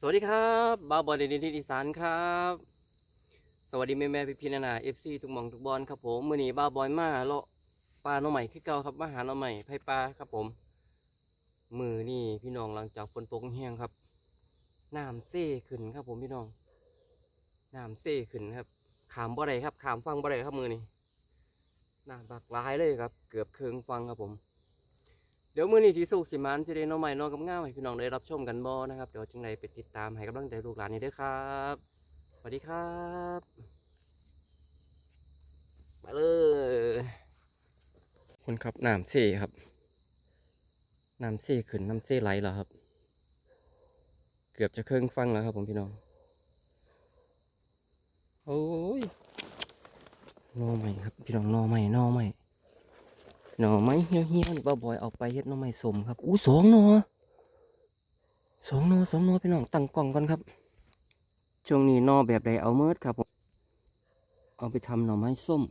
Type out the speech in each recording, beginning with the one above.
สวัสดีครับบ้าบอลเดนิที่อีสานครับ สวัสดีแม่แม่พี่พี่นานาเอฟซีทุกมองทุกบอลครับผมมื่อนี้บ้าบอยมาเลาะปลาหน่อใหม่ขึ้นเก่าครับมาหาหน่อใหม่ไผ่ปลาครับผม มือนี่พี่น้องหลังจากฝนตกแห้งครับน้ำเซ่ขึ้นครับผมพี่น้องน้ำเซ่ขึ้นครับขามบ่ได้ครับขามฟังบ่ได้ครับมือนี้น้ำบักหลายเลยครับ เกือบเคืองฟังครับผม เดี๋ยวมื้อนี้ที่สุกสิมันสิได้น้องใหม่น้องกับง่าวให้พี่น้องได้รับชมกันบ่นะครับเดี๋ยวจังใดไปติดตามให้กำลังใจลูกหลานนี่เด้อครับสวัสดีครับมาเลยคนครับน้ำเซ่ครับน้ำเซ่ขึ้นน้ำเซ่ไหลแล้วครับ เกือบจะเครื่องฟังแล้วครับ ผมพี่น้องโอ้ยนอใหม่ครับพี่น้องนอใหม่นอใหม่ หน่อไม้เหี้ยวเหี่ยวๆนี่ป้าบอยเอาไปเฮ็ดหน่อไม้สมครับ อู้สองหน่อสองหน่อสองหน่อพี่น้องตั้งกล่องก่อนครับ ช่วงนี้หน่อแบบใดเอาเมิดครับผมเอาไปทำหน่อไม้ส้ม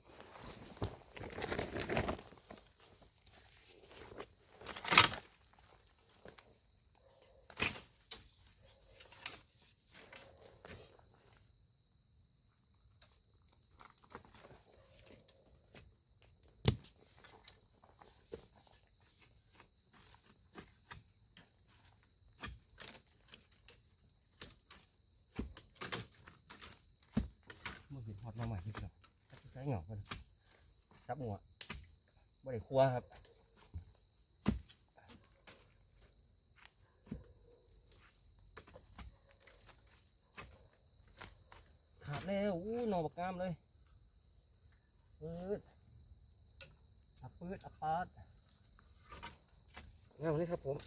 มันเป็นฮอดหน่อไม้พี่น้องใช้เหงากันจับหัวบ่ได้ครัวครับขาด แล้วอู้หน่อบักงามเลยปืดอับปืดอับปาดงามเลยครับผม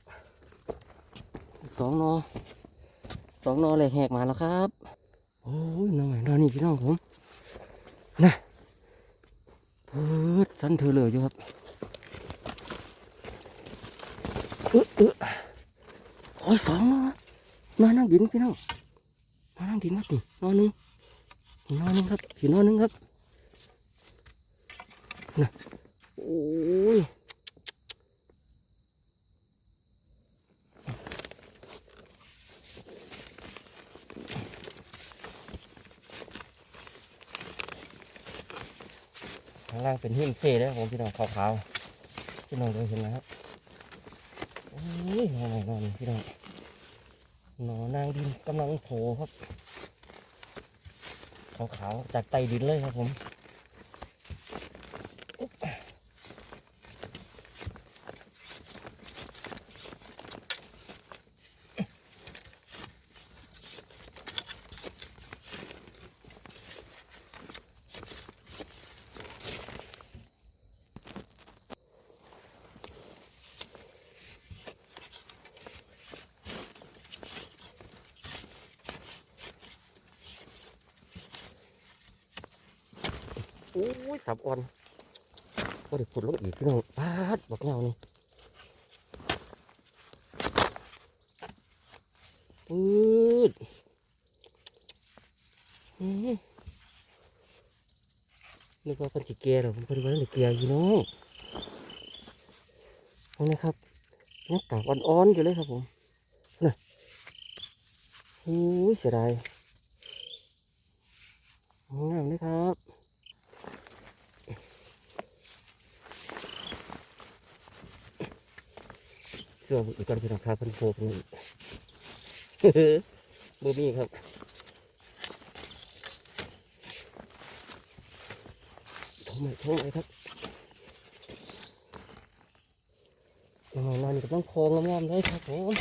สองหนอสองหนอเลยแหกมาแล้วครับ โอ้ยหน่อใหม่หน่อนี่พี่น้องผมนะปืดสันเธอเลยอยู่ครับเออเออโอ้ยสองหนอหนอนั่งดินพี่น้องหนอนั่งดินครับนี่หนอหนึ่ง อีกหนอหนึ่งครับอีกหนอหนึ่งครับนะโอ้ยข้างล่างเป็นหินเซ่เลยครับผมพี่น้องขาวๆพี่น้องเคยเห็นนะครับโอ้ยนอนนอนพี่น้องหนอนางดินกำลังโผล่ครับ ขาวๆจากใต้ดินเลยครับผม สับอ่อนก็ได้ผุดลงอีกพี่น้องปาดบอกเงานี่ปืดนึกว่าเป็นสีเกียร์หรอผมเป็นวันสีเกียร์อยู่น้องเอานะครับนักกากอ่อนๆอยู่เลยครับผมน่ะโอ้ยเสียดายงามเลยครับ สื้ออีกก่อนพี่น้องครับเพิ่นโผล่เพิ่นอีกบ่มีครับท้องใหม่ท้องใหม่ครับอ๋อนอนอยู่กับต้องโค้งงอมๆเลยครับผม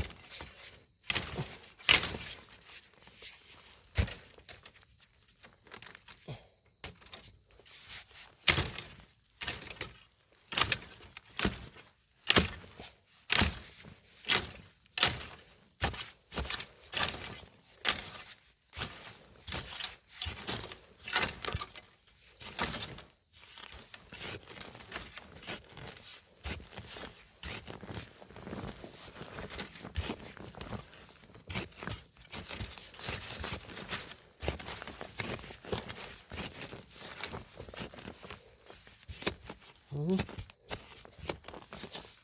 อืม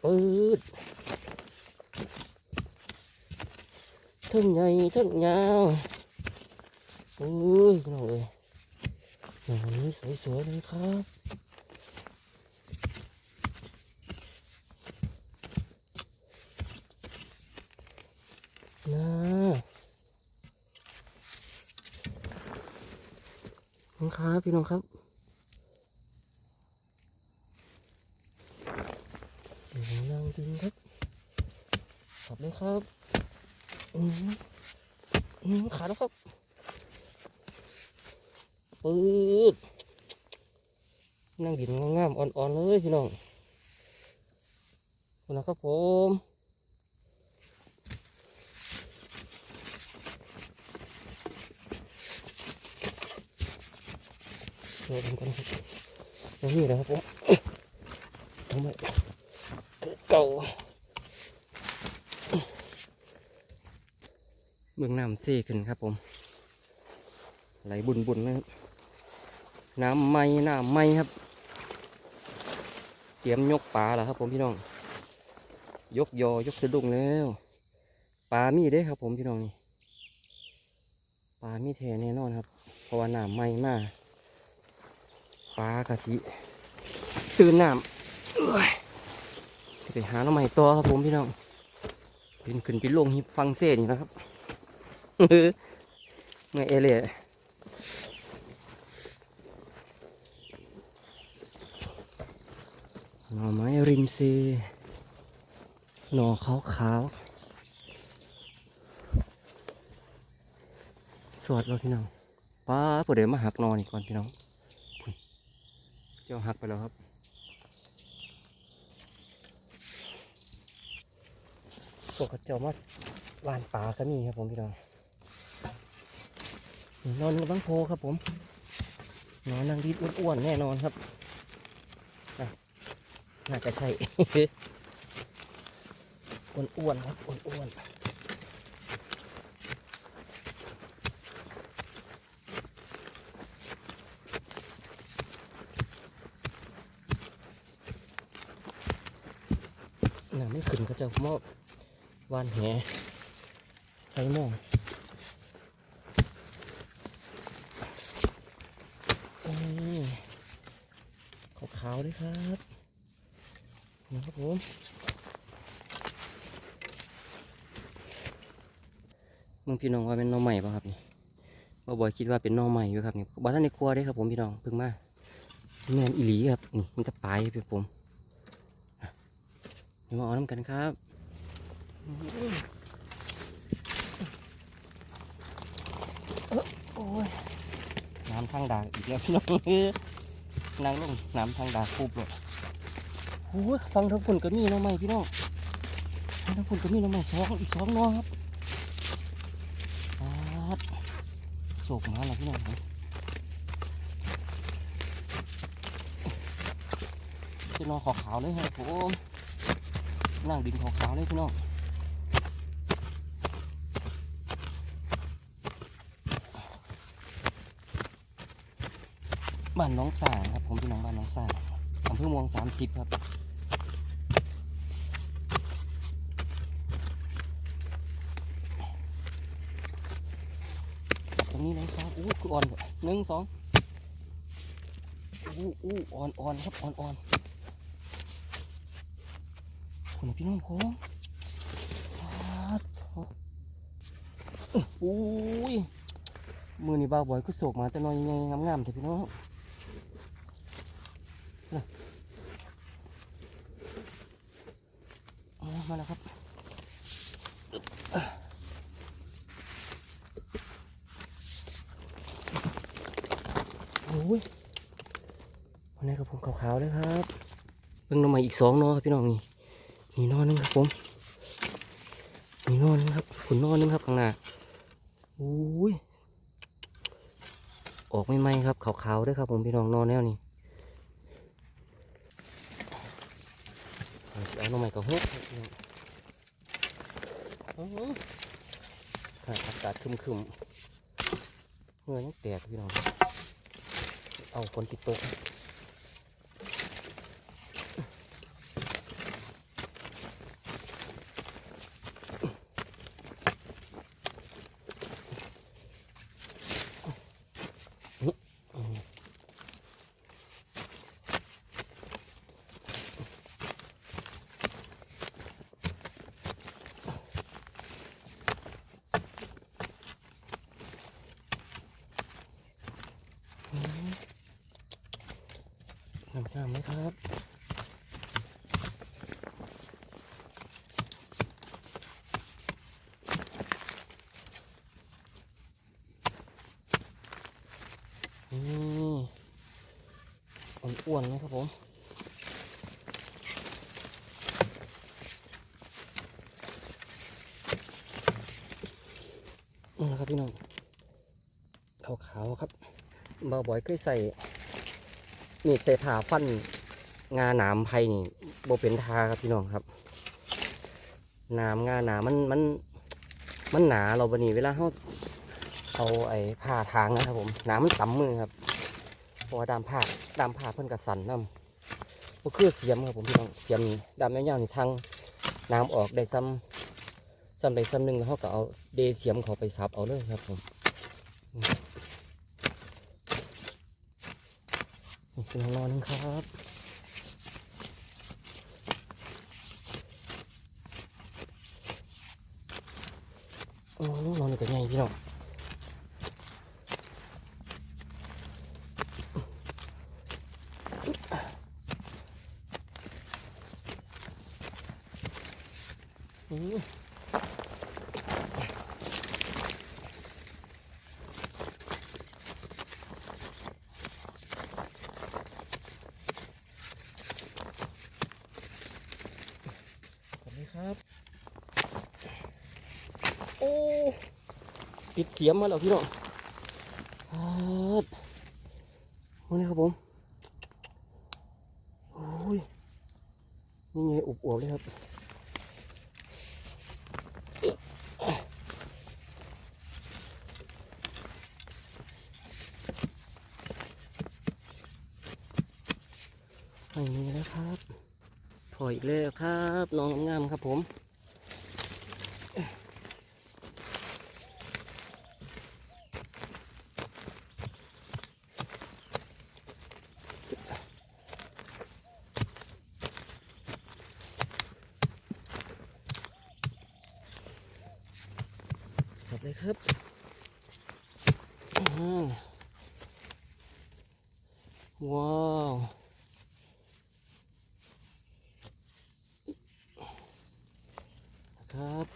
ปืด ทั้งใหญ่ทั้งยาวโอ้ยน้องเอ้ยหน่อนี้สวยๆเลยครับน่านี่ครับพี่น้องครับนั่งดินครับขับเลยครับ ขาแล้วครับปืดนั่งดินงามๆอ่อนๆเลยพี่น้องคุณนะครับผมโดนกันครับตรงนี้นะครับผมทำไมเก่า บื้องน้ำซีขึ้นครับผม ไหลบุญบุญนะครับ น้ำไม้น้ำไม้ครับ เตรียมยกปลาแล้วครับผมพี่น้อง ยกยอยกสะดุ้งแล้วปลามีเด้ครับผมพี่น้องนี่ปลามีแทแน่นอนครับ เพราะว่าน้ำไม้มากปลากะทิตื่นน้ำเอ้ยไปหาน้ำใหม่ตัวครับผมพี่น้องเป็นขึ้นไปลงหิบฟังเส้นนี่นะครับ ไงเอเล่หน่อไม้ริมซีหน่อขาวขาวๆสวดเราพี่น้องป้าพอเดี๋ยวมาหักหนอนี่ก่อนพี่น้องเจ้าหักไปแล้วครับพวกเขาเจ้ามาหวานปลาก็มีครับผมพี่น้อง นอนกับบังโพครับผมนอนนางดีดอ้วนๆแน่นอนครับน่าจะใช่อ้วนๆครับอ้วนๆน่าไม่ขึ้นก็จะมอบวานแหใส่หม้อ นี่ขาวๆ ด้วยครับนะครับผมมึงพี่น้องว่าเป็นน้องใหม่ป่ะครับนี่บ่บอยคิดว่าเป็นน้องใหม่อยู่ครับนี่บ้านท่านในครัวได้ครับผมพี่น้องเพิ่งมาแมนอีหลีครับนี่มันจะปลายพี่ผมอะเดี๋ยวมาเอาน้ำกันครับโอ้ยน้ำทางด่างอีกแล้วพี่น้อง นางลงน้ำทางดาคูบเลยโอ้ยฟังทั้งคนก็มีน้องใหม่พี่น้องฟังทั้งคนก็มีน้องใหม่สองอีกสองน้องครับปัดโศกมาแล้วพี่น้องครับจะนอนขาวๆเลยครับผมนั่งดินขาวๆเลยพี่น้อง บ้านน้องสางครับ ผมพี่น้องบ้านน้องสางอำเภอเมืองสามสิบครับตรงนี้เลยครับอู้คืออ่อนหนึ่งสองอู้อู้อ่อนอ่อนครับอ่อนอ่อนคุณพี่น้องผมปัดโอ้อุ้ยมือนี่บ้าวบอยก็โศกมาแต่น้อยยังไงงามๆแต่พี่น้อง อ๋อ มาแล้วครับโอ้ยวันนี้ครับผมขาวๆเลยครับเพิ่งนอนมาอีกสองนอครับพี่น้องนี่นี่นอนนึงครับผมนี่นอนนึงครับขุนนอนนึงครับข้างหน้าโอ้ยออกไม่ไหมครับขาวๆด้วยครับผมพี่น้องนอนแนวนี้ เอาสิเอาหน่อไม้กับฮุกอากาศคึมคึมเมื่อยังแตกพี่น้องเอาคนติดตก น้ำน้ำไหมครับ นี่ อ้วนนะครับผมนี่นะครับพี่น้องขาวๆครับบาบอยเคยใส่นี่ใส่ผ่าฟันงาหนามไผ่นี่โบเป็นทาครับพี่น้องครับหนามงาหนามมันมันมันหนาเราบนี้เวลาเขาเอาไอ้ผ่าทางนะครับผมหนามันต่ำมือครับพราะว่าดามผ่า ดามผ่าเพิ่นกระสันน้ำก็คือเสียมครับผมพี่น้องเสียมดามยาวๆนี่ทางน้ำออกได้ซ้ำซ้ำได้ซ้ำหนึ่งแล้วเขาก็เอาเดเสียมเขาไปซับเอาเลยครับผมนี่คือห้องนอนนึงครับ โอ้นอนอยู่กับไงพี่น้องอืมสวัสดีครับ โอ้ ปิดเสียมมาแล้วพี่น้องวันนี้ครับผมโอ้ยนี่ไงอุบอวบเลยครับไม่มีแล้วครับถอยอีกแล้วครับ น้องงามๆครับผม สับเลยครับอื้อหือว้าว ครับ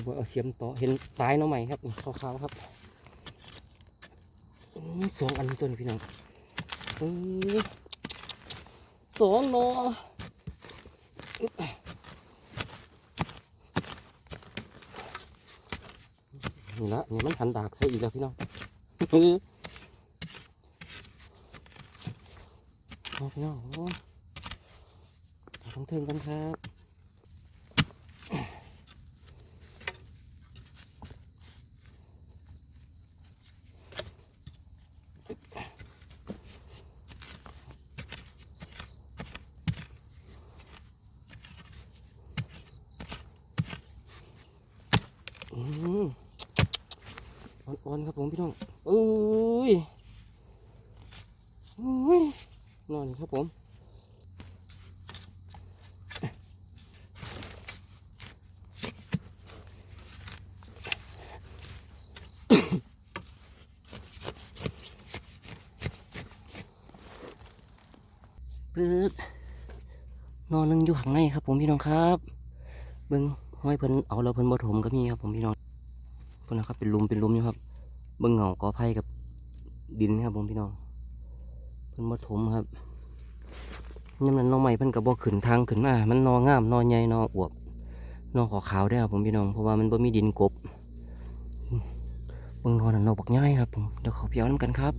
ดูว่าเอาเสียมต่อเห็นปลายน้องใหม่ครับขาวๆครับสองอันตัวนี้พี่น้องสองนอนี่ละนี่มันหันดากใส่อีกแล้วพี่น้องพี่น้องโอ้เอาทั้งเทิงกันครับ อืมอ่อนๆครับผมพี่น้องอุ้ยอุ้ยนอนครับผม ปื๊ดนอนนึงอยู่ข้างในครับ ผมพี่น้องครับเบิ้งห้อยเพิ่นเอาเราเพิ่นบ่ถมก็มีครับ ผมพี่น้องเพวกนนะครับเป็นลุมเป็นลุมอยู่ครับ เบื้งเหงากอไผ่กับดินนะครับ ผมพี่น้อง เพิ่นมาถมครับยามนั้นน้องใหม่เพิ่นกับบ่ขึ้นทางขึ้นมา มันนองามนอใหญ่นออวบนอขอขาวได้ครับผมพี่น้องเพราะว่ามันบ่มีดินกบเบื้งนอนั่นนอบักง่ายครับผมเดี๋ยวขอเพียวน้ำกันครับ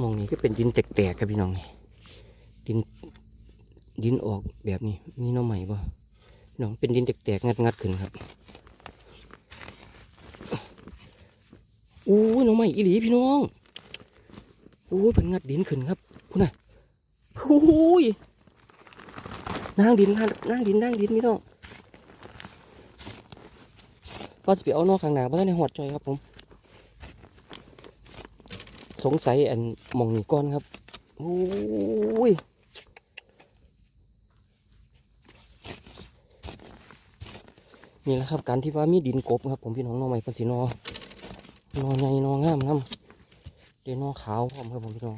มองนี้ก็เป็นดินแตกๆครับพี่น้องนี่ดิน ดินออกแบบนี้มีหน้องใหม่บ่พี่น้องเป็นดินแตกๆงัดๆขึ้นครับโอ้ยน้องใหม่อีหลีพี่น้องโอ้ยเป็นงัดดินขึ้นครับคุณน่ะอู้ยนั่งดินนั่งนั่งดินนั่งดินพี่น้องก็จะไปเอานอกข้างหน้าบ้านในหอดจอยครับผม สงสัยอันมองนี้ก่อนครับโอ้ย นี่แหละครับการที่ว่ามีดินกบครับ ผมพี่น้องน้องใหม่ปสินอนอใหญ่นองามน้ำเดนนอขาวพร้อมครับผมพี่น้อง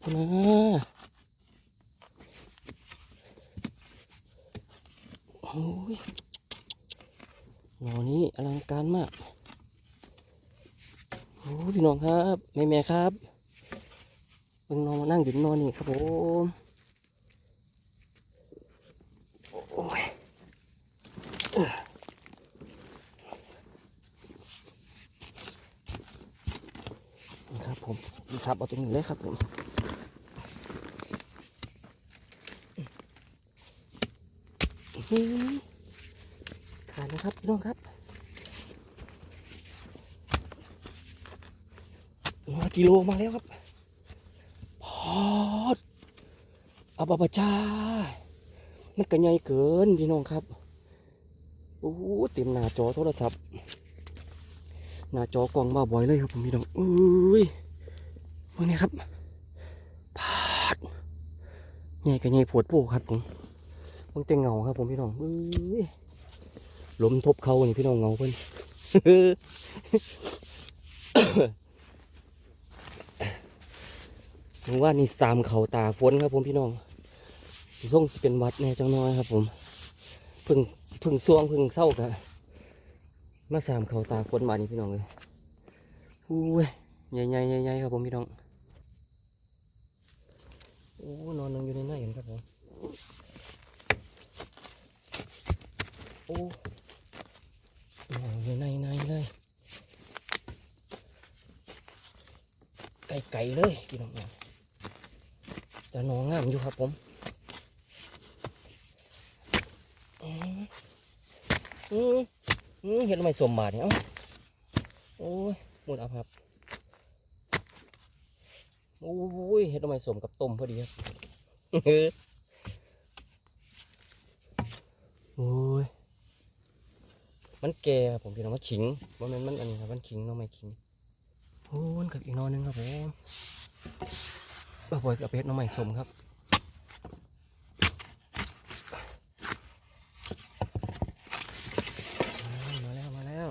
พูนะโอ้ยหนอนี้อลังการมาก โอ้พี่น้องครับ แม่แม่ครับ เพิ่งนอนมานั่งอยู่นอนนี่ครับผมโอ้ยนะครับผมสับเอาตรงนี้เลยครับผมขาดนะครับพี่น้องครับกิโลมาแล้วครับพอดอา บาบาจามันกันใหญ่เกินพี่น้องครับโอ้โหเต็มหน้าจอโทรศัพท์ หน้าจอกล้องบ้าบอยเลยครับผมพี่น้องอุ้ยวันนี้ครับพาดใหญ่กันใหญ่ปวดโปครับผมมันเต็งเงาครับผมพี่น้องอุ้ยล้มทบเขานี่พี่น้องเงาเพิ่นผมว่านี่สามเขาตาฝนครับผมพี่น้อง สิส่งสิเป็นวัดแน่จังน้อยครับ ผมพึ่งพึ่งซ่วงพึ่งเศร้ากะมาสามเขาตาฝนมานี่พี่น้องเลยอู้ยใหญ่ใหญ่ใหญ่ครับผมพี่น้องโอ้นอนนึงอยู่ในหน้าเห็นครับผมโอ้นอนอยู่ในในเลยไก่ไก่เลยพี่น้องจะนองงามอยู่ครับผมอืมอืมอืม เห็นทำไมสวมบาทเนี่ยเอาโอ้ยหมุนอับครับโอ้ยเห็นทำไมสวมกับต้มพอดีครับโอ้ยมันแก่ครับผมพี่น้องมันขิงว่ามันมันอันนี้ครับมันขิงน้องไม่ขิงโอ้ยกับอีกนอนนึงครับผมบ้าบอยจะเอาไปเฮ็ดน้องใหม่สมครับ มาแล้ว มาแล้ว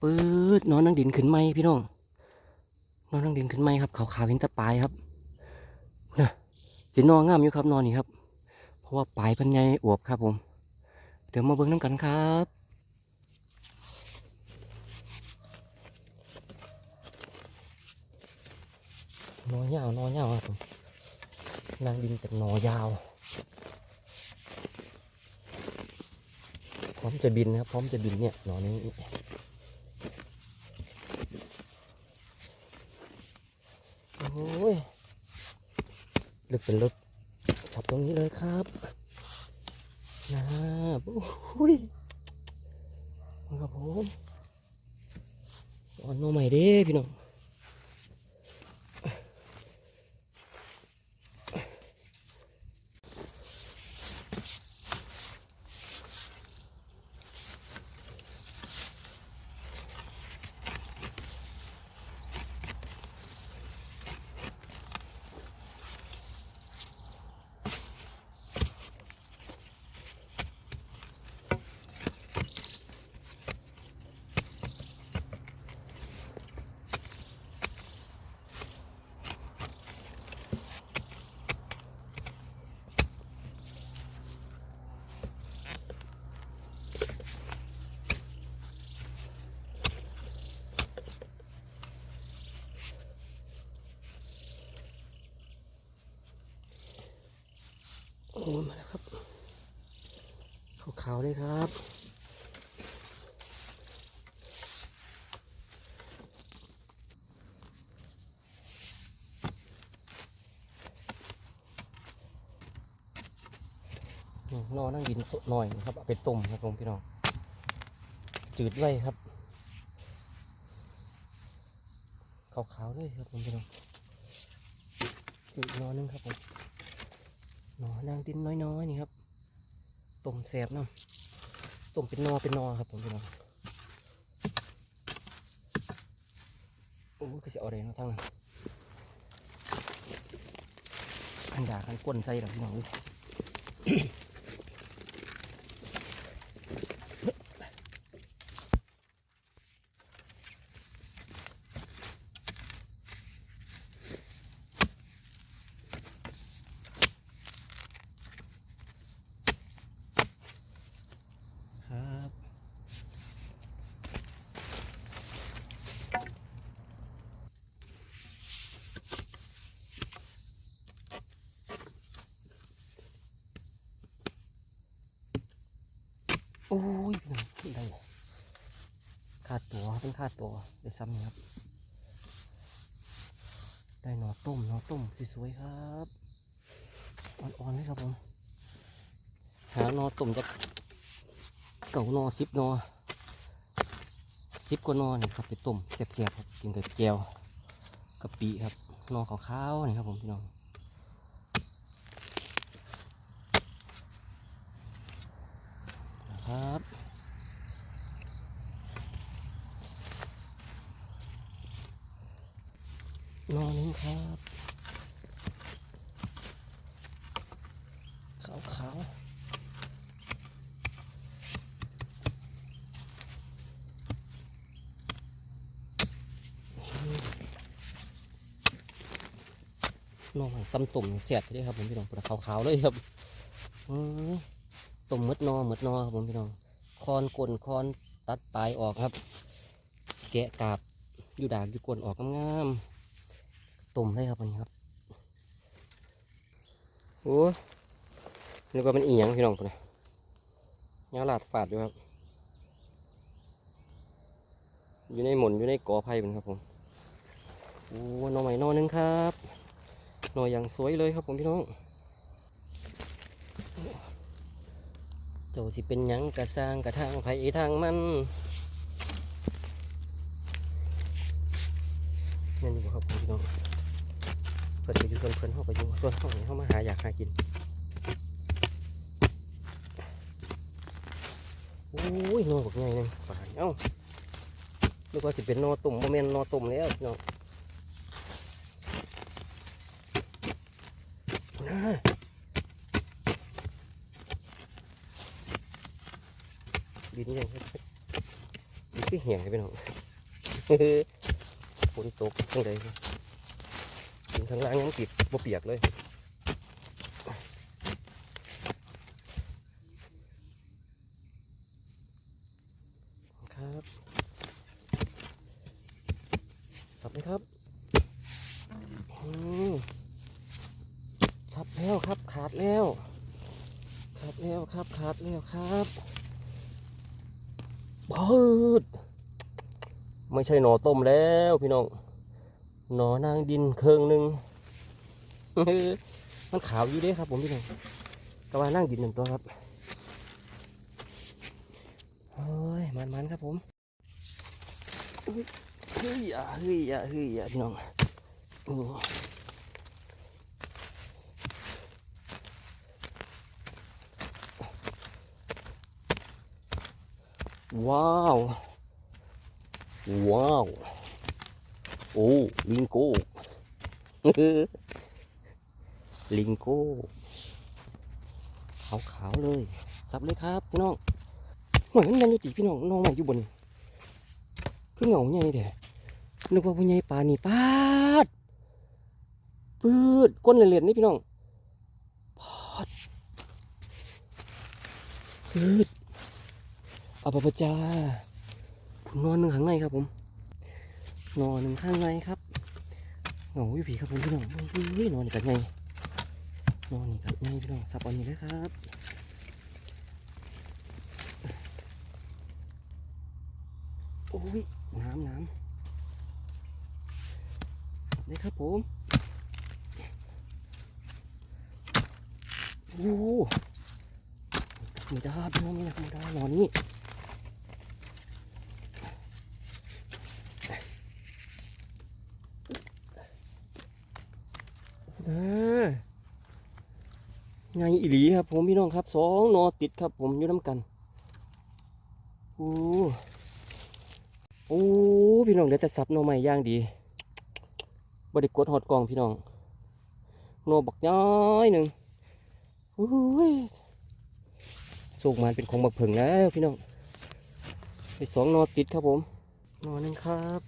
ปื๊ด นอนนั่งดินขึ้นไหมพี่น้องนอนนั่งดินขึ้นไหมครับขาวขาวๆเห็นแตะปลายครับนะสินอนงามอยู่ครับนอนนี่ครับ เพราะว่าปลายพันใหญ่อวบครับผม เดี๋ยวมาเบิ่งน้ำกันครับนอยาวนอยาวครับผมนางดินเป็นนอยาวพร้อมจะบินนะครับพร้อมจะบินเนี่ยหนอนนี้อ้ยลึก เป็นลึกจับตรงนี้เลยครับนะโอ้ยมาครับผมอ่อนโนใหม่เด้พี่น้อง อ้มาแล้วครับขาวๆเลยครับนี่นอนั่งดินหน่อยนะครับเอาไปต้มครับผมพี่น้อง จืดไว้ครับขาวๆเลยครับผมพี่น้องอีกนอนึงครับผม นอนางดินน้อยๆนี่ครับต้มแสบเนาะต้มเป็นนอเป็นนอครับผมพี่น้องโอ้ก็จะเอาอะไรนะทั้งอันดาขันก้นใจหรอพี่น้องเอ้ย ครับโอ้ยพี่น้องได้ขา ดตัวเป็นขาตัวได้ซ้ำนี่ครับ ได้หนอต้มหนอต้มสวยๆครับอ่อนๆเลยครับผมหาหนอต้มจากเก่านอสิบนอสิบกว่านอนี่ครับไปต้มเสียบๆครับกินกับแก้วกะปิครับนอขาวๆนี่ครับผมพี่น้องนะครับนอนึง ครับ ขาวๆน้องซ้ำตุ่มเสียดเลยครับผมพี่น้องปลาขาวๆเลยครับตุ่มมดนอมดนอครับผมพี่น้องคอนกลนคอนตัดปลายออกครับ แกะกาบอยู่ด่ากอยู่กลนออกงามๆ ตุ่มเลยครับอันนี้ครับโอ้นึกว่ามันอีหยังพี่น้องตัวนี้ยาหลาดฝาดอยู่ครับ อยู่ในหมุนอยู่ในกอไผ่เป็นครับผมโอ้หนอใหม่นอหนึงครับหน่อยอย่างสวยเลยครับผมพี่น้องเจ้าสิเป็นยังกระสร้างกระทางไผ่ทางมันนั่นอยู่ครับพี่น้อง เพิ่นไปอยู่ส่วนเพิ่นเขาไปอยู่ส่วนเข้านี่เขามาหาอยากหากินโอ้ยนอบักใหญ่เลยป่านเอ้านึกว่าสิเป็นนอตุ่มโมเมนนอตุ่มแล้วพี่น้องนะดินยังดินก็เหี่ยงไปหน่อยฝนตกทั้งใดค ทั้งล่างยังติดบ่เปียกเลยครับสับไหมครับอืมครับแล้วครับขาดแล้วขาดแล้วครับขาดแล้วครับพืดไม่ใช่หนอต้มแล้วพี่น้อง หนอนางดินเคืองหนึ่งมันขาวอยู่เด้ครับ ผมพี่น้องกระวานั่งดินหนึ่งตัวครับโอ้ยมันๆครับผมเฮ้ยอะเฮ้ยอะเฮ้ยอะพี่น้องโอ้ว้าว ว้าว โอ้ลิงโก้ลิงโก้ขาวๆเลยสับเลยครับพี่น้องหอยมันยังอยู่ตีพี่น้องน้องใหม่อยู่บนคือเหงาใหญ่เด้นึกว่าผู้ใหญ่ปลานี่ปาดปืดก้นเหรียญนี่พี่น้องปาดปืดเอาปะปะจ้านอนหนึ่งข้างในครับผม นอนหนึ่งข้างในครับเหงาอยู่ผีครับผมพี่น้องเฮ้ยนอนอีกกันไงนอนนี่ครับนี่พี่น้องสับอันนี้เลยครับโอ้ยน้ำน้ำนี่ครับผมโอ้ไม่ได้พี่น้องไม่ได้ธรรมดาหนอนนี่นะ ไงอีหลีครับ ผมพี่น้องครับสองนอติดครับ ผมอยู่น้ำกันโอ้โอ้พี่น้องเหลือแต่สับนอใหม่ย่างดีบไดิกดหอดกองพี่น้องโนบักน้อยหนึ่งโอ้ยสูกมันเป็นของบักเผิงแล้วพี่น้องไปสองนอติดครับผมนอหนึ่งครับ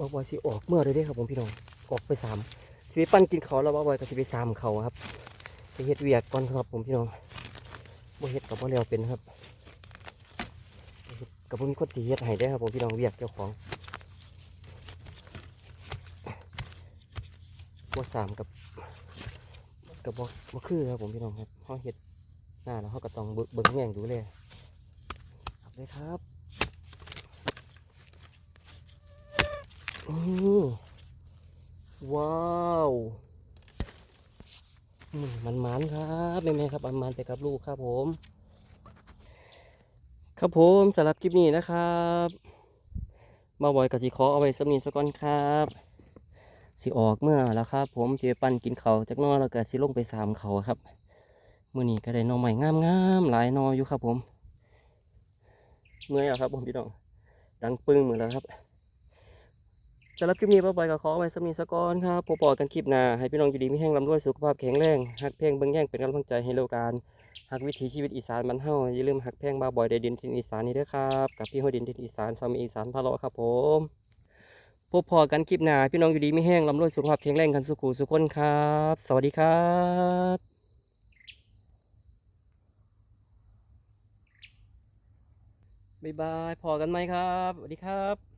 บอกว่าสิออกเมื่อไรเด้ครับผมพี่น้องออกไปสามสิไปปั้นกินเขาแล้วบอกว่าก็สิไปสามเขาครับไปเฮ็ดเวียกก่อนครับผมพี่น้องบ่เฮ็ดกับบ่แล้วเป็นครับกับบ่มีคนที่เฮ็ดให้ได้ครับผมพี่น้องเวียกเจ้าของบ่สามกับกับบ่บ่คือครับผมพี่น้องครับเฮาเฮ็ดหน้าแล้วเฮาก็ต้องเบิ่งเบิ่งแย่งดูเลยครับเลยครับ นี่ว้าวมันมันครับแม่ๆครับมันมันไปกับลูกครับผม ครับผมสำหรับคลิปนี้นะครับมาบ่อยกับสิขอเอาไว้สำนีสักก่อนครับสิออกเมื่อแล้วครับ ผมจะไปปั่นกินเขาจากนอแล้วก็สิลงไปสามเขาครับมื่อนี้ก็ได้นอใหม่งามๆหลายนออยู่ครับ ผมเมื่อยแล้วครับผมพี่น้องดังปึ้งเหมือนแล้วครับ สำหรับคลิปนี้ป้าบอยก็ขอไว้สำนีสกอนครับพบปอกันคลิปหน้าให้พี่น้องอยู่ดีมีแห้งลำด้วยสุขภาพแข็งแรงหักเพลงเบิ่งแย่งเป็นกำลังใจให้โลกการหักวิถีชีวิตอีสานบ้านเฮาอย่าลืมหักแพงบ้าบอยได้ดินทินอีสานนี่ด้อครับกับพี่หัวดินทินอีสานซอมอีสานพะเลาะครับผมพบพอกันคลิปหน้าพี่น้องอยู่ดีไม่แห้งลำรวยสุขภาพแข็งแรงกันสุขุสุขคนครับ สวัสดีครับบ๊ายบายพอกันไหมครับ สวัสดีครับ